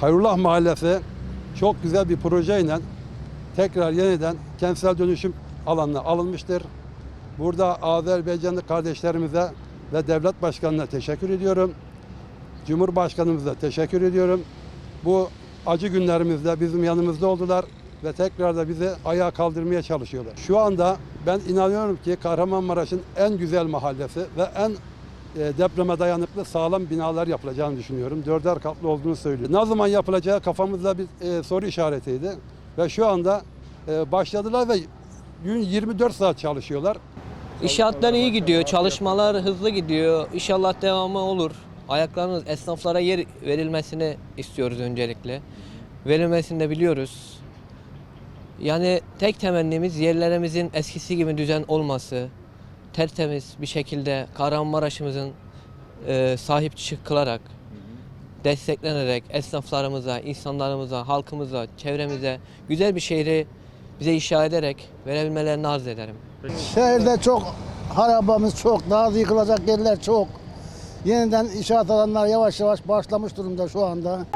Hayrullah Mahallesi çok güzel bir projeyle tekrar yeniden kentsel dönüşüm alanına alınmıştır. Burada Azerbaycanlı kardeşlerimize ve devlet başkanına teşekkür ediyorum. Cumhurbaşkanımıza teşekkür ediyorum. Bu acı günlerimizde bizim yanımızda oldular ve tekrar da bizi ayağa kaldırmaya çalışıyorlar. Şu anda ben inanıyorum ki Kahramanmaraş'ın en güzel mahallesi ve en depreme dayanıklı sağlam binalar yapılacağını düşünüyorum. Dörder katlı olduğunu söylüyor. Ne zaman yapılacağı kafamızda bir e, soru işaretiydi. Ve şu anda e, başladılar ve gün 24 saat çalışıyorlar. İnşaatlar iyi gidiyor, çalışmalar hızlı gidiyor. İnşallah devamı olur. Ayaklarınız esnaflara yer verilmesini istiyoruz öncelikle. Verilmesini de biliyoruz. Yani tek temennimiz yerlerimizin eskisi gibi düzen olması, tertemiz bir şekilde Kahramanmaraş'ımızın e, sahip çıkılarak, desteklenerek esnaflarımıza, insanlarımıza, halkımıza, çevremize güzel bir şehri bize inşa ederek verebilmelerini arz ederim. Şehirde çok harabamız çok, daha da yıkılacak yerler çok. Yeniden inşaat alanlar yavaş yavaş başlamış durumda şu anda.